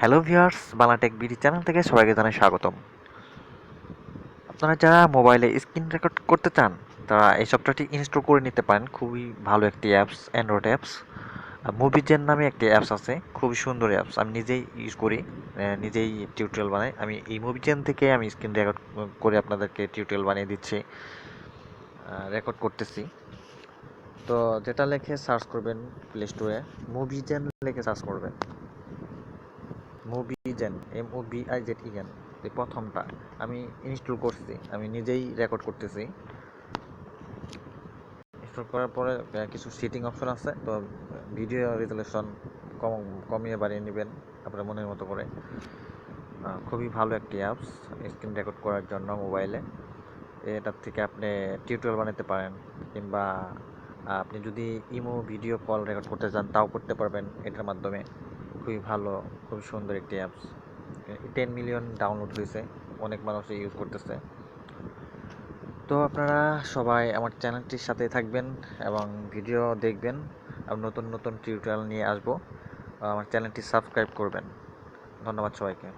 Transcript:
Hello viewers Banglatech BD channel থেকে সবাইকে জানাই স্বাগতম। আপনারা যারা মোবাইলে স্ক্রিন রেকর্ড করতে চান, তারা এই সফটওয়্যারটি ইনস্টল করে নিতে পারেন। খুবই ভালো একটি অ্যাপস অ্যান্ড্রয়েড অ্যাপস মুভিজেন নামে একটি অ্যাপস আছে, খুবই সুন্দর অ্যাপস আমি নিজেই ইউজ করি নিজেই টিউটোরিয়াল বানাই। আমি এই মুভিজেন থেকে আমি স্ক্রিন রেকর্ড করে আপনাদেরকে টিউটোরিয়াল বানিয়ে দিচ্ছি রেকর্ড করতেছি। তো যেটা লেখে সার্চ করবেন প্লে স্টোরে মুভিজেন লেখে সার্চ করবেন। Moviezen, M O B I Z E N এই প্রথমটা আমি ইনস্টল করছি, আমি নিজেই রেকর্ড করতেছি। ইনস্টল করার পরে কিছু সিটিং অপশন আছে, তো ভিডিও রেজুলেশন কম, কমিয়ে বাড়িয়ে নেবেন আপনার মনের মতো করে। খুবই ভালো একটি অ্যাপস, স্ক্রিন রেকর্ড করার জন্য মোবাইলে। এটার থেকে আপনি টিউটোরিয়াল বানাতে পারেন, কিংবা আপনি যদি ইমো ভিডিও কল রেকর্ড করতে চান, তাও করতে পারবেন এটার মাধ্যমে। খুবই ভালো, খুব সুন্দর একটি অ্যাপস টেন মিলিয়ন ডাউনলোড হয়েছে, অনেক মানুষ ইউজ করতেছে। তো আপনারা সবাই আমার চ্যানেলটির সাথে থাকবেন এবং ভিডিও দেখবেন আর নতুন নতুন টিউটোরিয়াল নিয়ে আসব। আমার চ্যানেলটি সাবস্ক্রাইব করবেন। ধন্যবাদ সবাইকে।